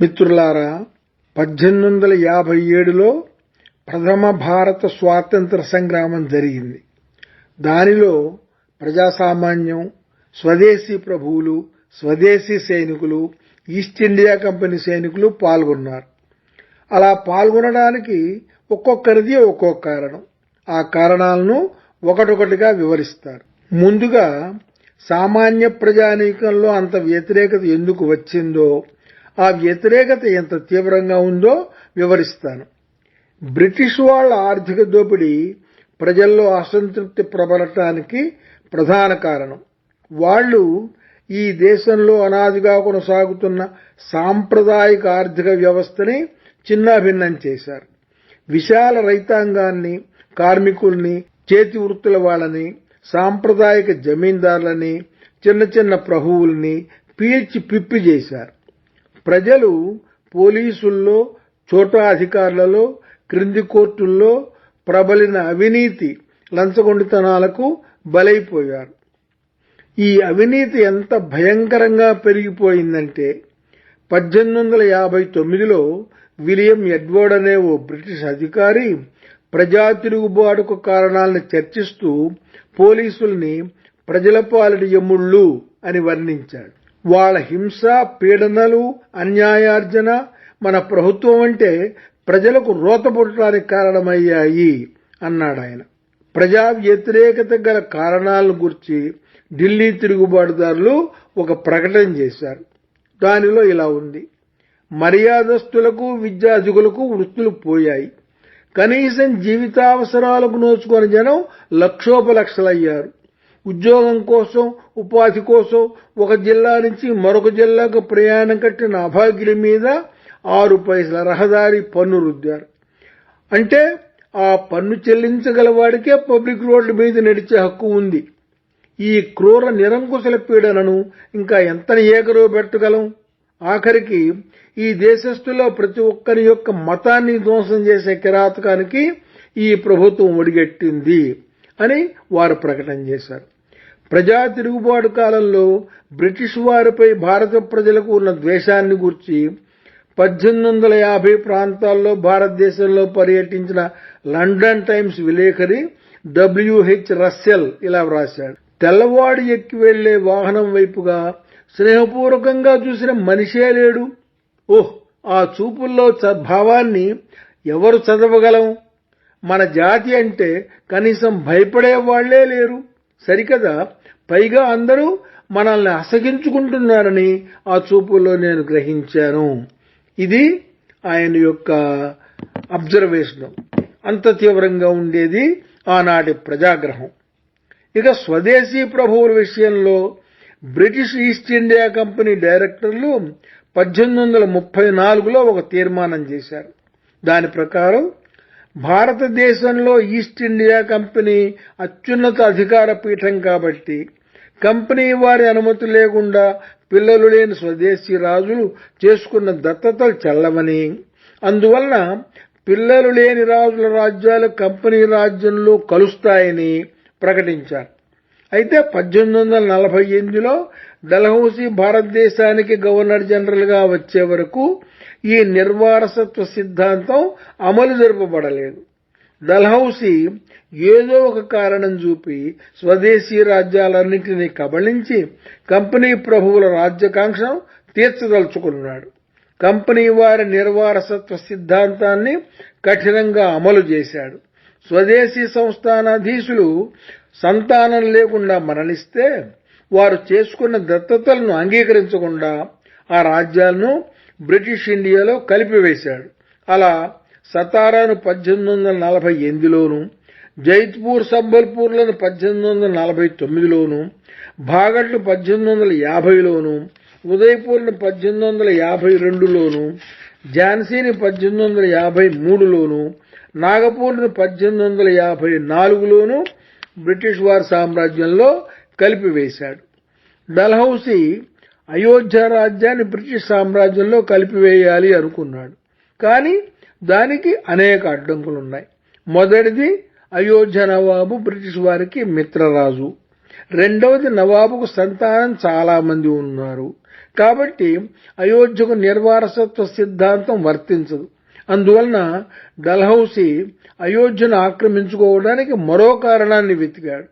మిత్రులారా పద్దెనిమిది వందల యాభై ఏడులో ప్రథమ భారత స్వాతంత్ర సంగ్రామం జరిగింది. దానిలో ప్రజాసామాన్యం స్వదేశీ ప్రభువులు స్వదేశీ సైనికులు ఈస్ట్ ఇండియా కంపెనీ సైనికులు పాల్గొన్నారు. అలా పాల్గొనడానికి ఒక్కొక్కరిది ఒక్కొక్క కారణం. ఆ కారణాలను ఒకటొకటిగా వివరిస్తారు. ముందుగా సామాన్య ప్రజానీకంలో అంత వ్యతిరేకత ఎందుకు వచ్చిందో ఆ వ్యతిరేకత ఎంత తీవ్రంగా ఉందో వివరిస్తాను. బ్రిటిష్ వాళ్ళ ఆర్థిక దోపిడీ ప్రజల్లో అసంతృప్తి ప్రబలటానికి ప్రధాన కారణం. వాళ్ళు ఈ దేశంలో అనాదిగా కొనసాగుతున్న సాంప్రదాయిక ఆర్థిక వ్యవస్థని చిన్నాభిన్నం చేశారు. విశాల రైతాంగాన్ని కార్మికుల్ని చేతి వృత్తుల వాళ్ళని సాంప్రదాయిక జమీందారులని చిన్న చిన్న ప్రభువుల్ని పీల్చి పిప్పి చేశారు. ప్రజలు పోలీసుల్లో చోటా అధికారులలో క్రింది కోర్టుల్లో ప్రబలిన అవినీతి లంచగొండితనాలకు బలైపోయారు. ఈ అవినీతి ఎంత భయంకరంగా పెరిగిపోయిందంటే పద్దెనిమిది వందల యాభై తొమ్మిదిలో విలియం ఎడ్వర్డ్ అనే ఓ బ్రిటిష్ అధికారి ప్రజా తిరుగుబాటుకు కారణాలను చర్చిస్తూ పోలీసుల్ని ప్రజల పాలిటి యముళ్ళు అని వర్ణించాడు. వాళ్ళ హింస పీడనలు అన్యాయార్జన మన ప్రభుత్వం అంటే ప్రజలకు రోత పుట్టడానికి కారణమయ్యాయి అన్నాడు ఆయన. ప్రజా వ్యతిరేకత గల కారణాలను గురించి ఢిల్లీ తిరుగుబాటుదారులు ఒక ప్రకటన చేశారు. దానిలో ఇలా ఉంది. మర్యాదస్తులకు విద్యార్థికులకు వృత్తులు పోయాయి. కనీసం జీవితావసరాలకు నోచుకొని జనం లక్షోపలక్షలయ్యారు. ఉద్యోగం కోసం ఉపాధి కోసం ఒక జిల్లా నుంచి మరొక జిల్లాకు ప్రయాణం కట్టిన అభాగ్యుల మీద ఆరు పైసల రహదారి పన్ను రుద్దారు. అంటే ఆ పన్ను చెల్లించగల వాడికే పబ్లిక్ రోడ్ల మీద నడిచే హక్కు ఉంది. ఈ క్రూర నిరంకుశల పీడనను ఇంకా ఎంత ఏకరో పెట్టగలం? ఆఖరికి ఈ దేశస్థులో ప్రతి ఒక్కరి యొక్క మతాన్ని ధ్వంసం చేసే కిరాతకానికి ఈ ప్రభుత్వం ఒడిగట్టింది అని వారు ప్రకటన చేశారు. ప్రజా తిరుగుబాటు కాలంలో బ్రిటిష్ వారిపై భారత ప్రజలకు ఉన్న ద్వేషాన్ని గుర్చి పద్దెనిమిది వందల యాభై ప్రాంతాల్లో భారతదేశంలో పర్యటించిన లండన్ టైమ్స్ విలేకరి డబ్ల్యూహెచ్ రస్సెల్ ఇలా వ్రాశాడు. తెల్లవాడు ఎక్కి వెళ్ళే వాహనం వైపుగా స్నేహపూర్వకంగా చూసిన మనిషే లేడు. ఓహ్ ఆ చూపుల్లో భావాన్ని ఎవరు చదవగలం? మన జాతి అంటే కనీసం భయపడే వాళ్ళే లేరు. సరికదా? పైగా అందరూ మనల్ని అసగించుకుంటున్నారని ఆ చూపుల్లో నేను గ్రహించాను. ఇది ఆయన యొక్క అబ్జర్వేషన్. అంత తీవ్రంగా ఉండేది ఆనాటి ప్రజాగ్రహం. ఇక స్వదేశీ ప్రభువుల విషయంలో బ్రిటిష్ ఈస్ట్ ఇండియా కంపెనీ డైరెక్టర్లు పద్దెనిమిది వందల ముప్పై నాలుగులో ఒక తీర్మానం చేశారు. దాని ప్రకారం భారతదేశంలో ఈస్ట్ ఇండియా కంపెనీ అత్యున్నత అధికార పీఠం కాబట్టి కంపెనీ వారి అనుమతి లేకుండా పిల్లలు లేని స్వదేశీ రాజులు చేసుకున్న దత్తతలు చెల్లవని అందువలన పిల్లలు లేని రాజుల రాజ్యాలు కంపెనీ రాజ్యంలో కలుస్తాయని ప్రకటించారు. అయితే పద్దెనిమిది వందల నలభై ఎనిమిదిలో డల్హౌసీ భారతదేశానికి గవర్నర్ జనరల్గా వచ్చే వరకు ఈ నిర్వారసత్వ సిద్ధాంతం అమలు జరపబడలేదు. డల్హౌసీ ఏదో ఒక కారణం చూపి స్వదేశీ రాజ్యాలన్నింటినీ కబళించి కంపెనీ ప్రభువుల రాజ్యకాంక్షను తీర్చదలుచుకున్నాడు. కంపెనీ వారి నిర్వారసత్వ సిద్ధాంతాన్ని కఠినంగా అమలు చేశాడు. స్వదేశీ సంస్థానాధీశులు సంతానం లేకుండా మరణిస్తే వారు చేసుకున్న దత్తతలను అంగీకరించకుండా ఆ రాజ్యాలను బ్రిటిష్ ఇండియాలో కలిపివేశాడు. అలా సతారాను పద్దెనిమిది వందల నలభై ఎనిమిదిలోను జైత్పూర్ సంబల్పూర్లను పద్దెనిమిది వందల నలభై తొమ్మిదిలోను భాగట్లు పద్దెనిమిది వందల యాభైలోను ఉదయపూర్ను పద్దెనిమిది వందల యాభై రెండులోను ఝాన్సీని పద్దెనిమిది వందల యాభై మూడులోను నాగపూర్ను పద్దెనిమిది వందల యాభై నాలుగులోను బ్రిటిష్ వారి సామ్రాజ్యంలో కలిపివేశాడు. డల్హౌసీ అయోధ్య రాజ్యాన్ని బ్రిటిష్ సామ్రాజ్యంలో కలిపివేయాలి అనుకున్నాడు. కానీ దానికి అనేక అడ్డంకులు ఉన్నాయి మొదటిది అయోధ్య నవాబు బ్రిటిష్ వారికి మిత్రరాజు. రెండవది నవాబుకు సంతానం చాలామంది ఉన్నారు. కాబట్టి అయోధ్యకు నిర్వారసత్వ సిద్ధాంతం వర్తించదు. అందువలన డల్హౌసీ అయోధ్యను ఆక్రమించుకోవడానికి మరో కారణాన్ని వెతికాడు.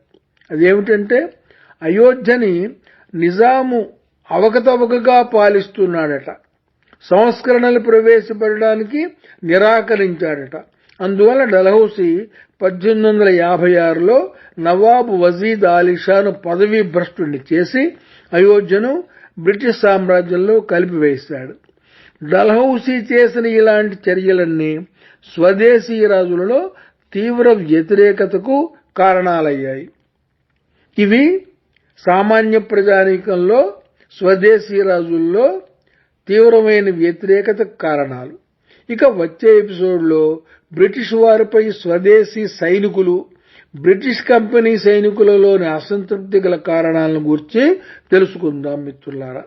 అదేమిటంటే అయోధ్యని నిజాము అవకతవకగా పాలిస్తున్నాడట. సంస్కరణలు ప్రవేశపెట్టడానికి నిరాకరించాడట. అందువల్ల డల్హౌసీ పద్దెనిమిది వందల యాభై ఆరులో నవాబు వజీద్ ఆలీషాను పదవీ భ్రష్టుని చేసి అయోధ్యను బ్రిటిష్ సామ్రాజ్యంలో కలిపివేశాడు. డల్హౌసీ చేసిన ఇలాంటి చర్యలన్నీ స్వదేశీ రాజులలో తీవ్ర వ్యతిరేకతకు కారణాలయ్యాయి. ఇవి సామాన్య ప్రజానీకంలో స్వదేశీ రాజుల్లో తీవ్రమైన వ్యతిరేకత కారణాలు. ఇక వచ్చే ఎపిసోడ్లో బ్రిటిష్ వారిపై స్వదేశీ సైనికులు బ్రిటిష్ కంపెనీ సైనికులలోని అసంతృప్తి గల కారణాలను గురించి తెలుసుకుందాం మిత్రులారా.